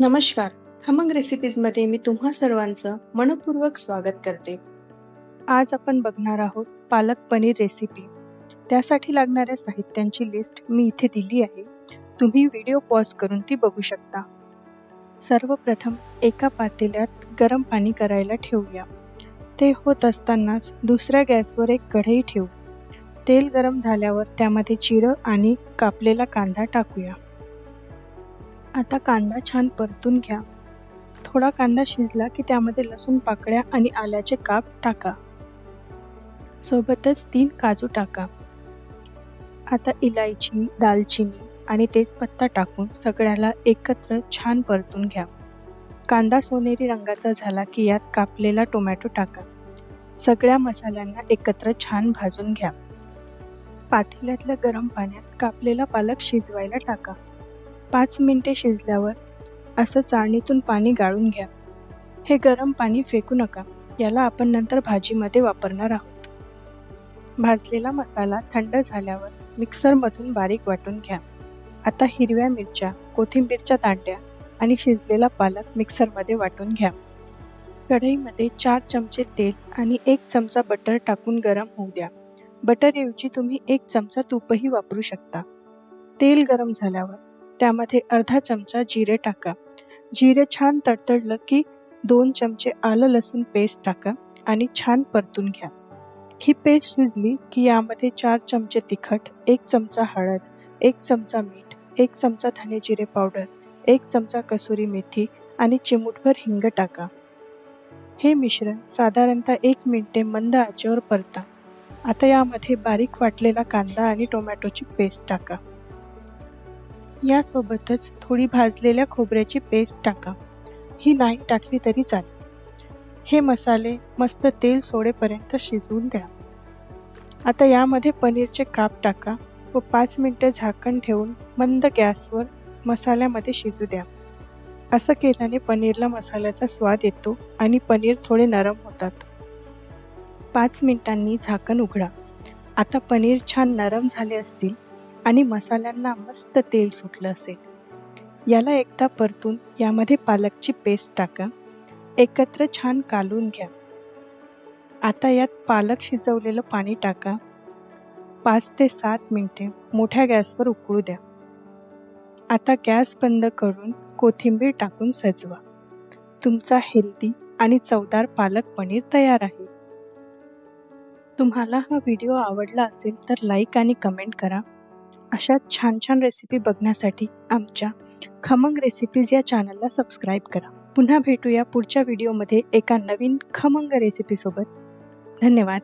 नमस्कार. हमंग रेसिपीजमध्ये मी तुम्हा सर्वांचं मनपूर्वक स्वागत करते. आज आपण बघणार आहोत पालक पनीर रेसिपी त्यासाठी लागणाऱ्या साहित्यांची लिस्ट मी इथे दिली आहे. तुम्ही व्हिडिओ पॉज करून ती बघू शकता. सर्वप्रथम एका पातेल्यात गरम पाणी करायला ठेवूया. ते होत असतानाच दुसऱ्या गॅसवर एक कढई ठेवू. तेल गरम झाल्यावर त्यामध्ये जिरं आणि कापलेला कांदा टाकूया. आता कांदा छान परतून घ्या. थोडा कांदा शिजला की त्यामध्ये लसूण पाकळ्या आणि आल्याचे काप टाका. सोबतच तीन काजू टाका. आता इलायची दालचिनी आणि तेजपत्ता टाकून सगळ्याला एकत्र छान परतून घ्या. कांदा सोनेरी रंगाचा झाला की यात कापलेला टोमॅटो टाका. सगळ्या मसाल्यांना एकत्र छान भाजून घ्या. पातेल्यातल्या गरम पाण्यात कापलेला पालक शिजवायला टाका. पाच मिनिटे शिजल्यावर असं चाळणीतून पाणी गाळून घ्या. हे गरम पाणी फेकू नका याला आपण नंतर भाजीमध्ये वापरणार आहोत. भाजलेला मसाला थंड झाल्यावर मिक्सरमधून बारीक वाटून घ्या. आता हिरव्या मिरच्या कोथिंबीरच्या दांड्या आणि शिजलेला पालक मिक्सरमध्ये वाटून घ्या. कढईमध्ये चार चमचे तेल आणि एक चमचा बटर टाकून गरम होऊ द्या. बटरऐवजी तुम्ही एक चमचा तूपही वापरू शकता. तेल गरम झाल्यावर त्यामध्ये अर्धा चमचा जिरे टाका. जिरे छान तडतडलं की दोन चमचे आलं लसूण पेस्ट टाका आणि छान परतून घ्या. ही पेस्ट शिजली की यामध्ये चार चमचे तिखट एक चमचा हळद एक चमचा मीठ एक चमचा धने जिरे पावडर एक चमचा कसुरी मेथी आणि चिमूटभर हिंग टाका. हे मिश्रण साधारणतः एक मिनिटे मंद आचेवर परता. आता यामध्ये बारीक वाटलेला कांदा आणि टोमॅटोची पेस्ट टाका. यासोबतच थोडी भाजलेल्या खोबऱ्याची पेस्ट टाका. ही नाही टाकली तरी चालेल. हे मसाले मस्त तेल सोडेपर्यंत शिजवून द्या. आता यामध्ये पनीरचे काप टाका व पाच मिनटं झाकण ठेवून मंद गॅसवर मसाल्यामध्ये शिजू द्या. असं केल्याने पनीरला मसाल्याचा स्वाद येतो आणि पनीर थोडे नरम होतात. पाच मिनिटांनी झाकण उघडा. आता पनीर छान नरम झाले असतील आणि मसाल्यांना मस्त तेल सुटलं असेल. याला एकदा परतून यामध्ये पालकची पेस्ट टाका. एकत्र छान कालून घ्या. आता यात पालक शिजवलेलं पाणी टाका. पाच ते सात मिनिटे मोठ्या गॅसवर उकळू द्या. आता गॅस बंद करून कोथिंबीर टाकून सजवा. तुमचा हेल्दी आणि चवदार पालक पनीर तयार आहे. तुम्हाला हा व्हिडिओ आवडला असेल तर लाईक आणि कमेंट करा. अशा छान छान रेसिपी बघण्यासाठी आमच्या खमंग रेसिपीज या चॅनलला सबस्क्राईब करा. पुन्हा भेटूया पुढच्या व्हिडिओमध्ये एका नवीन खमंग रेसिपीसोबत धन्यवाद.